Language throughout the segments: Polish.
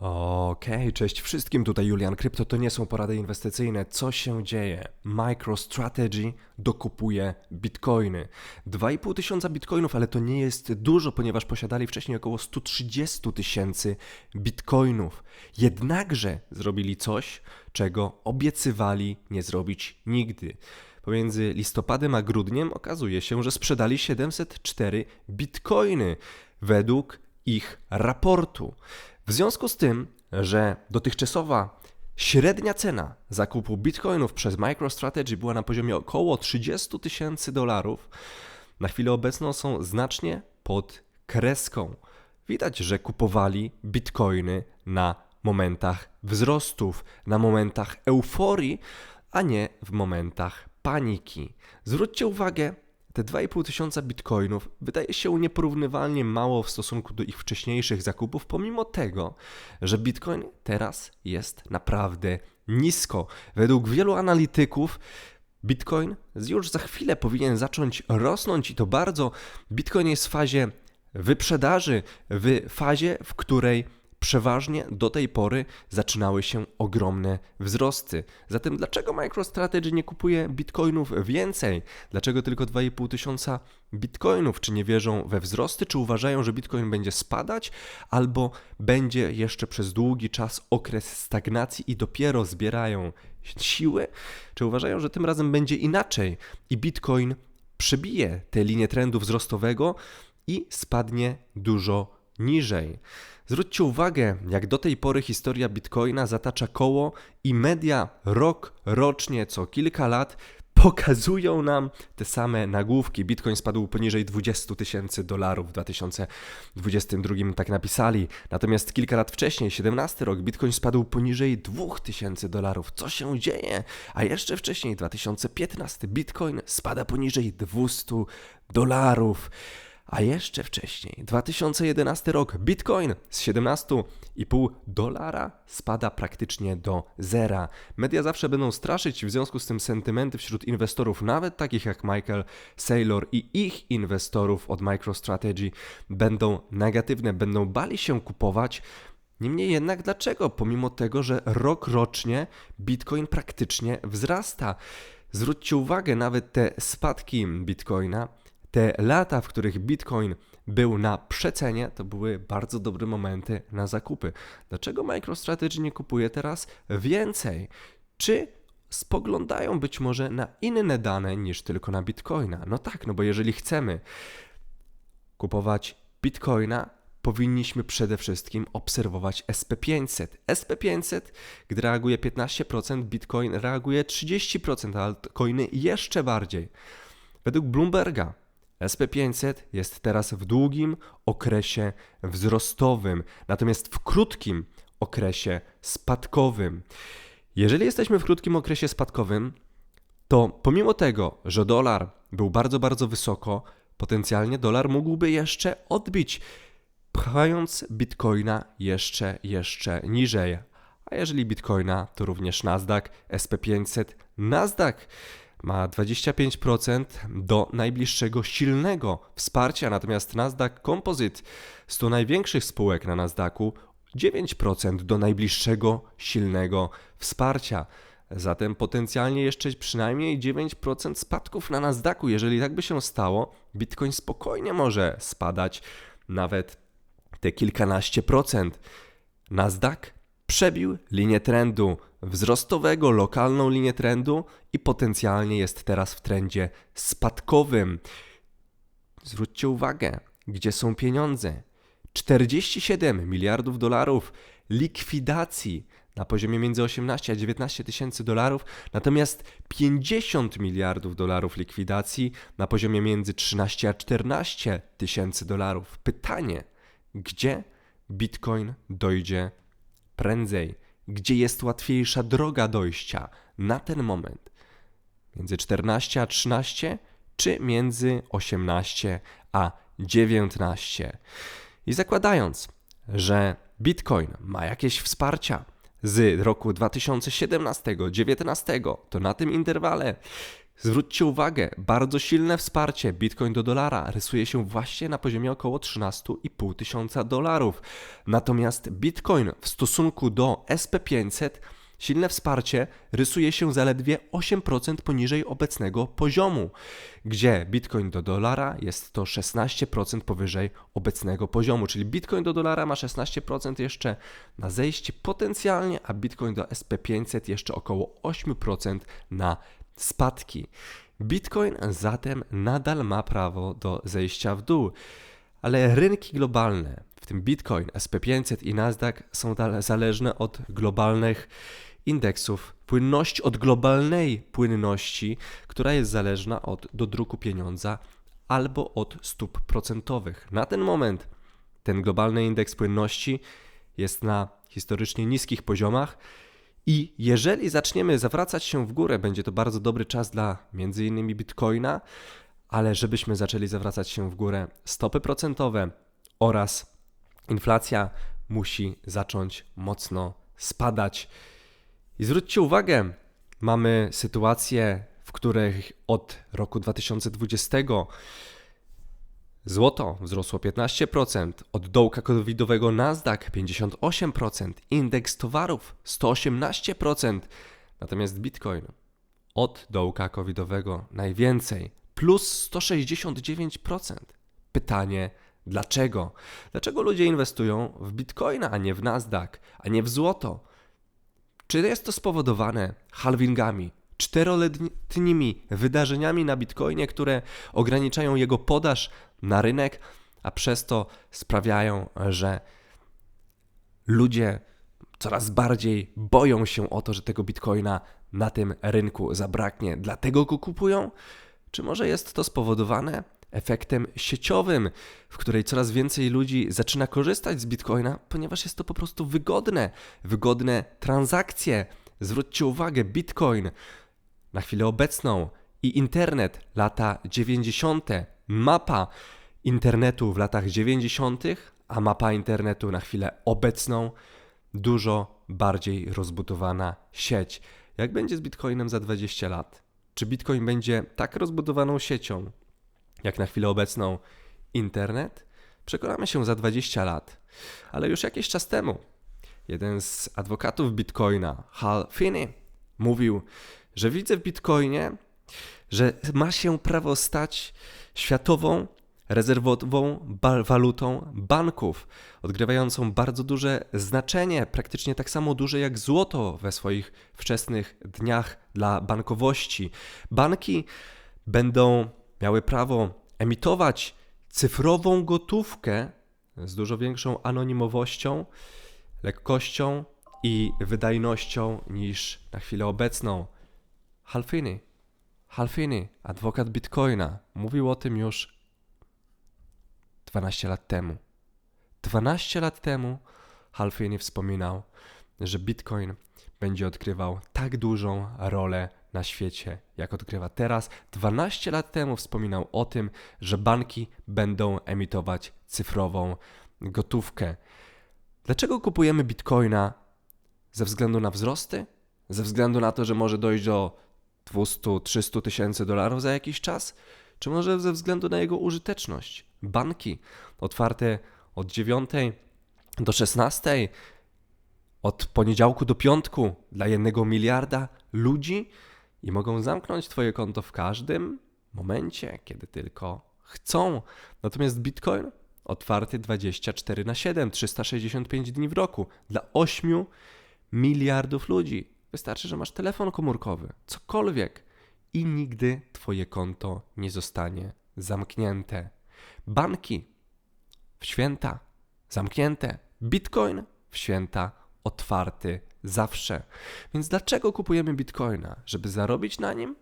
Okej, cześć wszystkim, tutaj Julian Krypto, to nie są porady inwestycyjne. Co się dzieje? MicroStrategy dokupuje bitcoiny. 2,5 tysiąca bitcoinów, ale to nie jest dużo, ponieważ posiadali wcześniej około 130 tysięcy bitcoinów. Jednakże zrobili coś, czego obiecywali nie zrobić nigdy. Pomiędzy listopadem a grudniem okazuje się, że sprzedali 704 bitcoiny według ich raportu. W związku z tym, że dotychczasowa średnia cena zakupu bitcoinów przez MicroStrategy była na poziomie około 30 tysięcy dolarów, na chwilę obecną są znacznie pod kreską. Widać, że kupowali bitcoiny na momentach wzrostów, na momentach euforii, a nie w momentach paniki. Zwróćcie uwagę, te 2,5 tysiąca bitcoinów wydaje się nieporównywalnie mało w stosunku do ich wcześniejszych zakupów, pomimo tego, że bitcoin teraz jest naprawdę nisko. Według wielu analityków bitcoin już za chwilę powinien zacząć rosnąć i to bardzo. Bitcoin jest w fazie wyprzedaży, w fazie, w której przeważnie do tej pory zaczynały się ogromne wzrosty. Zatem dlaczego MicroStrategy nie kupuje bitcoinów więcej? Dlaczego tylko 2,5 tysiąca bitcoinów? Czy nie wierzą we wzrosty? Czy uważają, że bitcoin będzie spadać? Albo będzie jeszcze przez długi czas okres stagnacji i dopiero zbierają siły? Czy uważają, że tym razem będzie inaczej i bitcoin przebije tę linię trendu wzrostowego i spadnie dużo niżej? Zwróćcie uwagę, jak do tej pory historia Bitcoina zatacza koło i media rok rocznie, co kilka lat pokazują nam te same nagłówki. Bitcoin spadł poniżej 20 tysięcy dolarów w 2022, tak napisali. Natomiast kilka lat wcześniej, 17 rok, Bitcoin spadł poniżej 2000 dolarów. Co się dzieje? A jeszcze wcześniej, 2015, Bitcoin spada poniżej 200 dolarów. A jeszcze wcześniej, 2011 rok, Bitcoin z 17,5 dolara spada praktycznie do zera. Media zawsze będą straszyć, w związku z tym sentymenty wśród inwestorów, nawet takich jak Michael Saylor i ich inwestorów od MicroStrategy, będą negatywne, będą bali się kupować. Niemniej jednak, dlaczego? Pomimo tego, że rok rocznie Bitcoin praktycznie wzrasta. Zwróćcie uwagę, nawet te spadki Bitcoina te lata, w których Bitcoin był na przecenie, to były bardzo dobre momenty na zakupy. Dlaczego MicroStrategy nie kupuje teraz więcej? Czy spoglądają być może na inne dane niż tylko na Bitcoina? No tak, no bo jeżeli chcemy kupować Bitcoina, powinniśmy przede wszystkim obserwować SP500. SP500, gdy reaguje 15%, Bitcoin reaguje 30%, a altcoiny jeszcze bardziej. Według Bloomberga SP500 jest teraz w długim okresie wzrostowym, natomiast w krótkim okresie spadkowym. Jeżeli jesteśmy w krótkim okresie spadkowym, to pomimo tego, że dolar był bardzo, bardzo wysoko, potencjalnie dolar mógłby jeszcze odbić, pchając bitcoina jeszcze, jeszcze niżej. A jeżeli bitcoina, to również Nasdaq, SP500, Nasdaq ma 25% do najbliższego silnego wsparcia, natomiast Nasdaq Composite 100 największych spółek na Nasdaqu 9% do najbliższego silnego wsparcia. Zatem potencjalnie jeszcze przynajmniej 9% spadków na Nasdaqu. Jeżeli tak by się stało, Bitcoin spokojnie może spadać nawet te kilkanaście procent. Nasdaq przebił linię trendu wzrostowego, lokalną linię trendu i potencjalnie jest teraz w trendzie spadkowym. Zwróćcie uwagę, gdzie są pieniądze. 47 miliardów dolarów likwidacji na poziomie między 18 a 19 tysięcy dolarów, natomiast 50 miliardów dolarów likwidacji na poziomie między 13 a 14 tysięcy dolarów. Pytanie, gdzie Bitcoin dojdzie prędzej? Gdzie jest łatwiejsza droga dojścia na ten moment? Między 14 a 13, czy między 18 a 19? I zakładając, że Bitcoin ma jakieś wsparcia z roku 2017-2019, to na tym interwale Zwróćcie uwagę, bardzo silne wsparcie Bitcoin do dolara rysuje się właśnie na poziomie około 13,5 tysiąca dolarów. Natomiast Bitcoin w stosunku do SP500 silne wsparcie rysuje się zaledwie 8% poniżej obecnego poziomu, gdzie Bitcoin do dolara jest to 16% powyżej obecnego poziomu, czyli Bitcoin do dolara ma 16% jeszcze na zejście potencjalnie, a Bitcoin do SP500 jeszcze około 8% na spadki. Bitcoin zatem nadal ma prawo do zejścia w dół, ale rynki globalne, w tym Bitcoin, SP500 i Nasdaq, są zależne od globalnych indeksów płynności, od globalnej płynności, która jest zależna od dodruku pieniądza albo od stóp procentowych. Na ten moment ten globalny indeks płynności jest na historycznie niskich poziomach i jeżeli zaczniemy zawracać się w górę, będzie to bardzo dobry czas dla między innymi Bitcoina, ale żebyśmy zaczęli zawracać się w górę, stopy procentowe oraz inflacja musi zacząć mocno spadać. I zwróćcie uwagę, mamy sytuację, w której od roku 2020 Złoto wzrosło 15%, od dołka covidowego Nasdaq 58%, indeks towarów 118%, natomiast Bitcoin od dołka covidowego najwięcej, plus 169%. Pytanie, dlaczego? Dlaczego ludzie inwestują w Bitcoina, a nie w Nasdaq, a nie w złoto? Czy jest to spowodowane halvingami, czteroletnimi wydarzeniami na Bitcoinie, które ograniczają jego podaż na rynek, a przez to sprawiają, że ludzie coraz bardziej boją się o to, że tego bitcoina na tym rynku zabraknie, dlatego go kupują? Czy może jest to spowodowane efektem sieciowym, w której coraz więcej ludzi zaczyna korzystać z bitcoina, ponieważ jest to po prostu wygodne, wygodne transakcje. Zwróćcie uwagę, bitcoin na chwilę obecną i internet lata 90., mapa internetu w latach 90., a mapa internetu na chwilę obecną dużo bardziej rozbudowana sieć. Jak będzie z Bitcoinem za 20 lat? Czy Bitcoin będzie tak rozbudowaną siecią, jak na chwilę obecną internet? Przekonamy się za 20 lat. Ale już jakiś czas temu jeden z adwokatów Bitcoina, Hal Finney, mówił, że widzę w Bitcoinie, że ma się prawo stać światową rezerwową walutą banków, odgrywającą bardzo duże znaczenie, praktycznie tak samo duże jak złoto we swoich wczesnych dniach dla bankowości. Banki będą miały prawo emitować cyfrową gotówkę z dużo większą anonimowością, lekkością i wydajnością niż na chwilę obecną. Halfini, Halfini, adwokat Bitcoina, mówił o tym już 12 lat temu. 12 lat temu Halfini wspominał, że Bitcoin będzie odgrywał tak dużą rolę na świecie, jak odgrywa teraz. 12 lat temu wspominał o tym, że banki będą emitować cyfrową gotówkę. Dlaczego kupujemy bitcoina? Ze względu na wzrosty? Ze względu na to, że może dojść do 200-300 tysięcy dolarów za jakiś czas? Czy może ze względu na jego użyteczność? Banki otwarte od 9 do 16, od poniedziałku do piątku dla jednego miliarda ludzi i mogą zamknąć Twoje konto w każdym momencie, kiedy tylko chcą. Natomiast Bitcoin otwarty 24 na 7, 365 dni w roku dla 8 miliardów ludzi. Wystarczy, że masz telefon komórkowy, cokolwiek i nigdy Twoje konto nie zostanie zamknięte. Banki w święta zamknięte, Bitcoin w święta otwarty zawsze. Więc dlaczego kupujemy Bitcoina? Żeby zarobić na nim?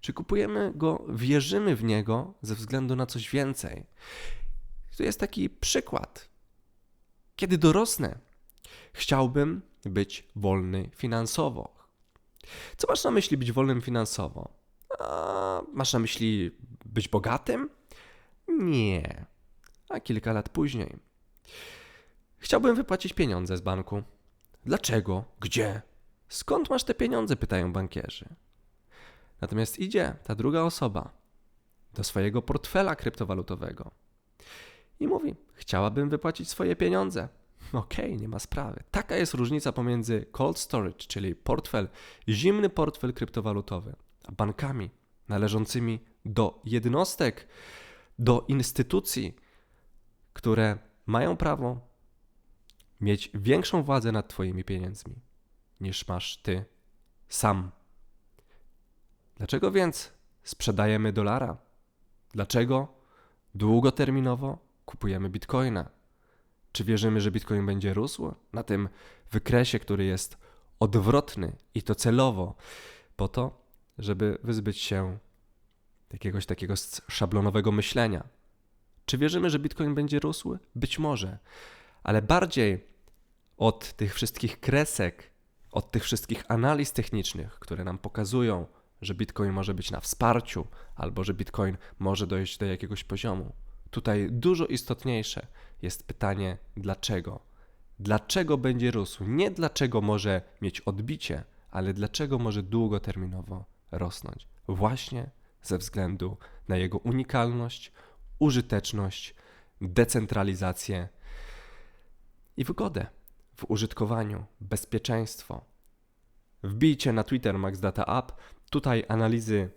Czy kupujemy go, wierzymy w niego ze względu na coś więcej? Tu jest taki przykład. Kiedy dorosnę, chciałbym być wolny finansowo. Co masz na myśli być wolnym finansowo? A, masz na myśli być bogatym? Nie. A kilka lat później. Chciałbym wypłacić pieniądze z banku. Dlaczego? Gdzie? Skąd masz te pieniądze? pytają bankierzy. Natomiast idzie ta druga osoba do swojego portfela kryptowalutowego i mówi: Chciałabym wypłacić swoje pieniądze. Okej, okay, nie ma sprawy. Taka jest różnica pomiędzy cold storage, czyli portfel, zimny portfel kryptowalutowy, a bankami należącymi do jednostek, do instytucji, które mają prawo mieć większą władzę nad Twoimi pieniędzmi niż masz Ty sam. Dlaczego więc sprzedajemy dolara? Dlaczego długoterminowo kupujemy bitcoina? Czy wierzymy, że bitcoin będzie rósł na tym wykresie, który jest odwrotny i to celowo, po to, żeby wyzbyć się jakiegoś takiego szablonowego myślenia? Czy wierzymy, że bitcoin będzie rósł? Być może, ale bardziej od tych wszystkich kresek, od tych wszystkich analiz technicznych, które nam pokazują, że bitcoin może być na wsparciu, albo że bitcoin może dojść do jakiegoś poziomu. Tutaj dużo istotniejsze jest pytanie, dlaczego? Dlaczego będzie rósł? Nie dlaczego może mieć odbicie, ale dlaczego może długoterminowo rosnąć? Właśnie ze względu na jego unikalność, użyteczność, decentralizację i wygodę w użytkowaniu, bezpieczeństwo. Wbijcie na Twitter Max Data App. Tutaj analizy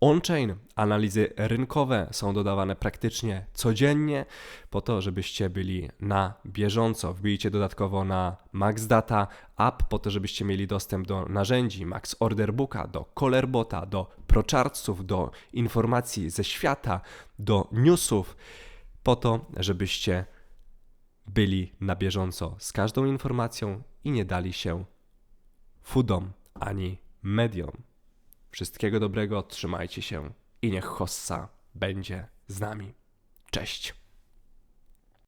on-chain, analizy rynkowe są dodawane praktycznie codziennie, po to, żebyście byli na bieżąco. Wbijcie dodatkowo na Max Data App, po to, żebyście mieli dostęp do narzędzi Max Order Booka, do Collerbota, do Prochartsów, do informacji ze świata, do newsów, po to, żebyście byli na bieżąco z każdą informacją i nie dali się foodom ani mediom. Wszystkiego dobrego, trzymajcie się i niech Hossa będzie z nami. Cześć!